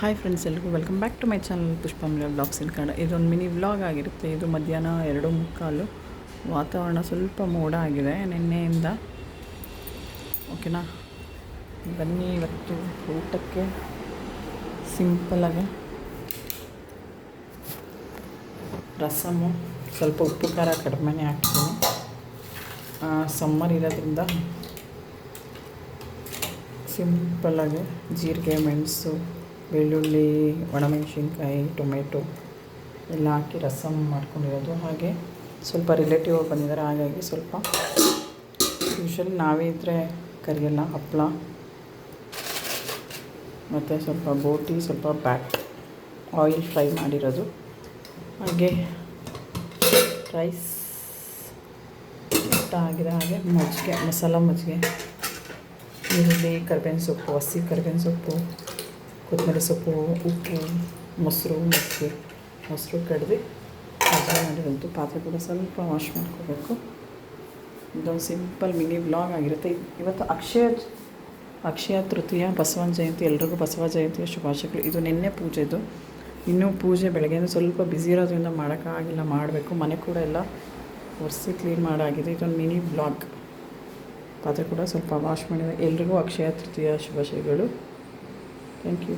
Hi friends ಎಲ್ಲರಿಗೂ welcome back to my channel ಪುಷ್ಪಂಲ blogs in Kannada. ಇದೊಂದು mini vlog ಆಗಿರುತ್ತೆ. ಇದು ಮಧ್ಯಾಹ್ನ ಎರಡು ಮುಕ್ಕಾಲು. ವಾತಾವರಣ ಸ್ವಲ್ಪ ಮೋಡ ಆಗಿದೆ ನಿನ್ನೆಯಿಂದ. ಓಕೆನಾ ಬನ್ನಿ ಇವತ್ತು ಊಟಕ್ಕೆ ಸಿಂಪಲಾಗಿ ರಸಮು. ಸ್ವಲ್ಪ ಉಪ್ಪು, ಖಾರ ಕಡಿಮೆನೇ ಹಾಕ್ತೀನಿ. ಸಮ್ಮರ್ ಇರೋದ್ರಿಂದ ಸಿಂಪಲಾಗಿ ಜೀರಿಗೆ, ಮೆಣಸು ಬೆಳ್ಳುಳ್ಳಿ, ಒಣಮೆಣಸಿನ್ಕಾಯಿ, ಟೊಮೆಟೊ ಎಲ್ಲ ಹಾಕಿ ರಸಮ್ ಮಾಡ್ಕೊಂಡಿರೋದು. ಹಾಗೆ ಸ್ವಲ್ಪ ರಿಲೇಟಿವ್ ಬಂದಿದ್ದಾರೆ. ಹಾಗಾಗಿ ಸ್ವಲ್ಪ ಯೂಶ್ವಲಿ ನಾವೇ ಇದ್ದರೆ ಕರಿಯಲ್ಲ ಹಪ್ಪಳ ಮತ್ತು ಸ್ವಲ್ಪ ಬೋಟಿ ಸ್ವಲ್ಪ ಬ್ಯಾಟ್ ಆಯಿಲ್ ಫ್ರೈ ಮಾಡಿರೋದು. ಹಾಗೆ ರೈಸ್ ಊಟ ಆಗಿದೆ ಹಾಗೆ ಮಜ್ಜಿಗೆ, ಮಸಾಲ ಮಜ್ಜಿಗೆ, ಈರುಳ್ಳಿ, ಕರ್ಬೇವಿನ ಸೊಪ್ಪು, ಹಸಿ ಕರ್ಬೇವಿನ ಸೊಪ್ಪು ಕೊತ್ತಂಬರಿ ಸೊಪ್ಪು, ಉಪ್ಪು, ಮೊಸರು ಮೊಸರು ಮೊಸರು ಕಡ್ದು ಮಜ್ಜಿಗೆ ಮಾಡಿರೋದು ಪಾತ್ರೆ ಕೂಡ ಸ್ವಲ್ಪ ವಾಶ್ ಮಾಡ್ಕೋಬೇಕು. ಇದೊಂದು ಸಿಂಪಲ್ ಮಿನಿ ವ್ಲಾಗ್ ಆಗಿರುತ್ತೆ. ಇವತ್ತು ಅಕ್ಷಯ ಅಕ್ಷಯ ತೃತೀಯ, ಬಸವನ ಜಯಂತಿ, ಎಲ್ರಿಗೂ ಬಸವ ಜಯಂತಿಯ ಶುಭಾಶಯಗಳು. ಇದು ನಿನ್ನೆ ಪೂಜೆದು ಇನ್ನೂ ಪೂಜೆ ಬೆಳಗ್ಗೆಯಿಂದ ಸ್ವಲ್ಪ ಬ್ಯುಸಿ ಇರೋದ್ರಿಂದ ಮಾಡೋಕ್ಕಾಗಿಲ್ಲ ಮಾಡಬೇಕು. ಮನೆ ಕೂಡ ಎಲ್ಲ ಒರೆಸಿ ಕ್ಲೀನ್ ಮಾಡಾಗಿದೆ. ಇದೊಂದು ಮಿನಿ ಬ್ಲಾಗ್ ಪಾತ್ರೆ ಕೂಡ ಸ್ವಲ್ಪ ವಾಶ್ ಮಾಡಿದೆ. ಎಲ್ರಿಗೂ ಅಕ್ಷಯ ತೃತೀಯ ಶುಭಾಶಯಗಳು. Thank you